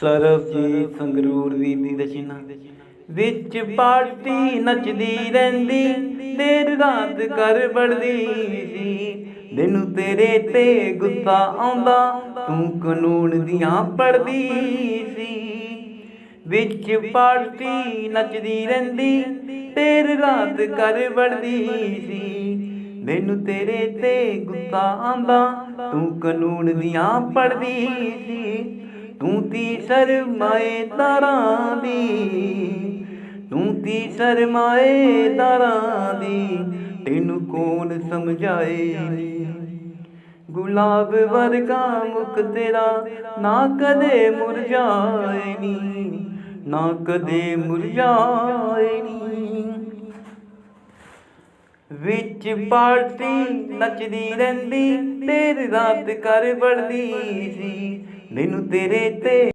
ਸਰਬਜੀਤ ਸੰਗਰੂਰ ਵੀਰ ਦੀ ਦਸ਼ਿਨਾ। ਵਿੱਚ ਪਾਰਟੀ ਨੱਚਦੀ ਰਹਿੰਦੀ, ਦੇਰ ਰਾਤ ਕਰ ਬੜਦੀ ਸੀ। ਦਿਨ ਤੇਰੇ ਤੇ ਗੁੱਸਾ ਆਉਂਦਾ, ਤੂੰ ਕਾਨੂੰਨ ਦੀਆਂ ਪੜਦੀ ਸੀ। ਵਿੱਚ ਪਾਰਟੀ ਨੱਚਦੀ ਰਹਿੰਦੀ, ਦੇਰ ਰਾਤ ਕਰ ਵੜਦੀ ਸੀ। ਮੈਨੂੰ ਤੇਰੇ ਤੇ ਗੁੱਸਾ ਆਂਦਾ ਤੂੰ ਕਾਨੂੰਨ ਦੀਆਂ ਪੜਦੀ ਸੀ। ਤੂੰ ਤੀ ਸ਼ਰਮਾਏ ਤਾਰਾਂ ਦੀ, ਤੂੰ ਤੀ ਸ਼ਰਮਾਏ ਤਾਰਾਂ ਦੀ, ਤੈਨੂੰ ਕੌਣ ਸਮਝਾਏ ਗੁਲਾਬ ਵਰਗਾ ਮੁਖ ਤੇਰਾ ਨਾ ਕਦੇ ਮੁਰਝਾਏ ਨੀ, ਨਾ ਕਦੇ ਮੁਰਝਾਏ ਨੀ। ਵਿੱਚ ਪਾਰਟੀ ਨੱਚਦੀ ਰਹਿੰਦੀ ਤੇਰੀ ਰਾਤ ਕਰ ਬੜਦੀ ਸੀ। ਮੈਨੂੰ ਤੇਰੇ ਤੇ